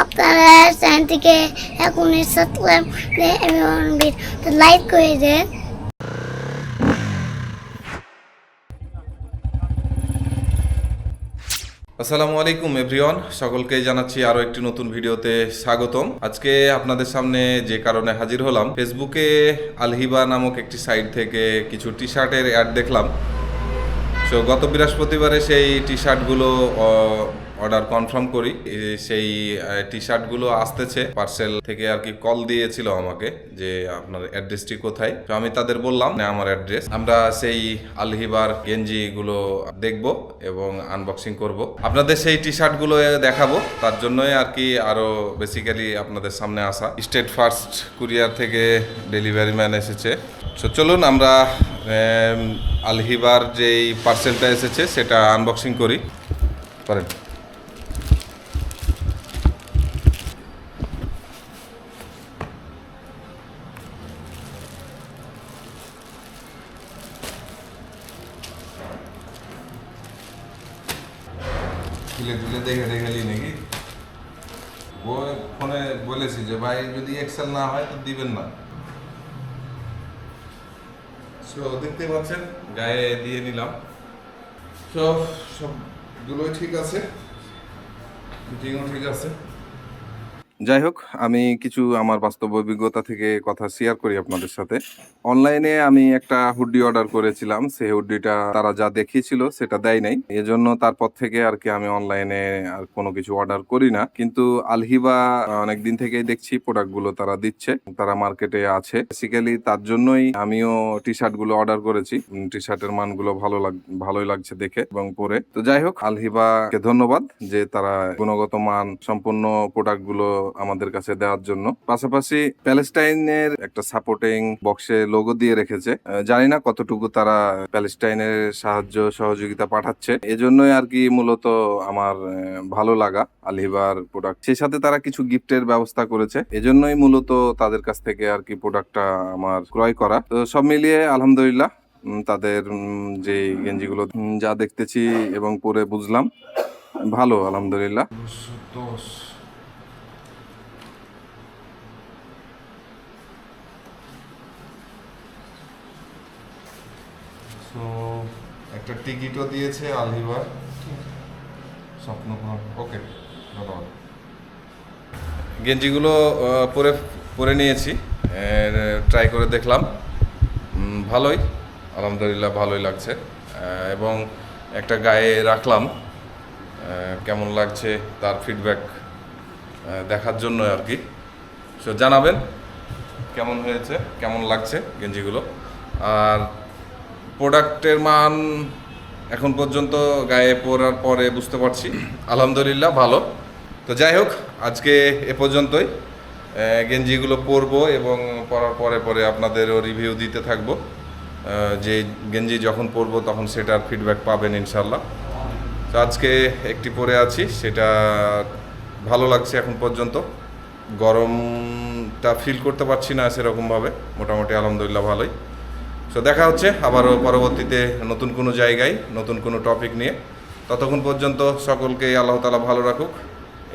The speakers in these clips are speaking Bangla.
আপনারা চ্যানেল থেকে এখনই সাবস্ক্রাইব লাইক করে দেন। আসসালামু আলাইকুম এভরিওয়ান সকলকে জানাচ্ছি আরও একটি নতুন ভিডিওতে স্বাগতম। আজকে আপনাদের সামনে যে কারণে হাজির হলাম ফেসবুকে আলহিবা নামক একটি সাইট থেকে কিছু টি শার্টের অ্যাড দেখলাম। সো গত বৃহস্পতিবারে সেই টি শার্টগুলো অর্ডার কনফার্ম করি। সেই টি শার্টগুলো আসতেছে। পার্সেল থেকে আর কি কল দিয়েছিল আমাকে যে, আপনার অ্যাড্রেসটি কোথায়? তো আমি তাদের বললাম না আমার অ্যাড্রেস আমরা সেই আলহিবার গেঞ্জি গুলো দেখব এবং আনবক্সিং করব। আপনাদের সেই টি শার্টগুলো দেখাবো। তার জন্যই আর কি আরও বেসিক্যালি আপনাদের সামনে আসা। স্টেট ফার্স্ট কুরিয়ার থেকে ডেলিভারি ম্যান এসেছে। তো চলুন আমরা আলহিবার যেই পার্সেলটা এসেছে, সেটা আনবক্সিং করি। খুলে দেখে দেখে নাকি? ও ফোনে বলেছি যে, ভাই, যদি এক্সেল না হয় তো দিবেন না। সো দেখতে পাচ্ছেন গায়ে দিয়ে নিলাম। সব সবগুলোই ঠিক আছে। ফিটিংও ঠিক আছে। যাই হোক, আমি কিছু আমার বাস্তব অভিজ্ঞতা থেকে কথা শেয়ার করি আপনাদের সাথে। অনলাইনে আমি একটা হুডি অর্ডার করেছিলাম, সেই হুডিটা তারা যা দেখিয়েছিল সেটা দেয় নাই। এজন্য তারপর থেকে আর কি আমি অনলাইনে আর কোনো কিছু অর্ডার করি না। কিন্তু আলহিবা অনেক দিন থেকেই দেখছি প্রোডাক্টগুলো তারা দিচ্ছে, তারা মার্কেটে আছে। বেসিক্যালি তার জন্যই আমিও টি শার্টগুলো অর্ডার করেছি। টি শার্টের মানগুলো ভালো লাগ, ভালোই লাগছে দেখে এবং পরে। তো যাই হোক আলহিবাকে ধন্যবাদ যে তারা গুণগত মান সম্পূর্ণ প্রোডাক্টগুলো আমাদের কাছে দেওয়ার জন্য। পাশাপাশি প্যালেস্টাইনের একটা সাপোর্টিং বক্সে লোগো দিয়ে রেখেছে। জানি না কতটুকু তারা প্যালেস্টাইনের সাহায্য, সহযোগিতা পাঠাচ্ছে। এজন্যই আর কি মূলত আমার ভালো লাগা আলহিবার প্রোডাক্ট সেই সাথে তারা কিছু গিফটের ব্যবস্থা করেছে। এজন্যই মূলত তাদের কাছ থেকে আর কি প্রোডাক্টটা আমার ক্রয় করা। তো সব মিলিয়ে আলহামদুলিল্লাহ তাদের যে গেঞ্জিগুলো যা দেখতেছি এবং পরে বুঝলাম, ভালো আলহামদুলিল্লাহ। সো একটা টিকিটও দিয়েছে আলহিবার। স্বপ্ন ওকে ধন্যবাদ। গেঞ্জিগুলো পরে পরে নিয়েছি। ট্রাই করে দেখলাম। ভালোই। আলহামদুলিল্লাহ, ভালোই লাগছে। এবং একটা গায়ে রাখলাম। কেমন লাগছে তার ফিডব্যাক দেখার জন্য আর কি। সো জানাবেন কেমন হয়েছে, কেমন লাগছে গেঞ্জিগুলো। আর প্রোডাক্টের মান এখন পর্যন্ত গায়ে পরার পরে বুঝতে পারছি। আলহামদুলিল্লাহ, ভালো। তো যাই হোক, আজকে এ পর্যন্তই। গেঞ্জিগুলো পরবো এবং পরার পরে পরে আপনাদেরও রিভিউ দিতে থাকব। যে গেঞ্জি যখন পরবো তখন সেটার ফিডব্যাক পাবেন ইনশাল্লাহ তো আজকে একটি পরে আছি, সেটা ভালো লাগছে এখন পর্যন্ত। গরমটা ফিল করতে পারছি না সেরকমভাবে। মোটামুটি আলহামদুলিল্লাহ, ভালোই। সো দেখা হচ্ছে আবারও পরবর্তীতে নতুন কোনো জায়গায়, নতুন কোনো টপিক নিয়ে। ততক্ষণ পর্যন্ত সকলকে আল্লাহ তালা ভালো রাখুক।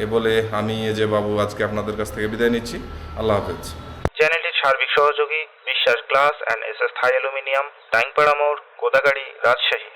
এ বলে আমি এ যে বাবু আজকে আপনাদের কাছ থেকে বিদায় নিচ্ছি। আল্লাহ হাফেজ। চ্যানেলটির সার্বিক সহযোগী, Biswas glass and S S Thai aluminium Tangpara মোড়, কোদাগাড়ি, রাজশাহী।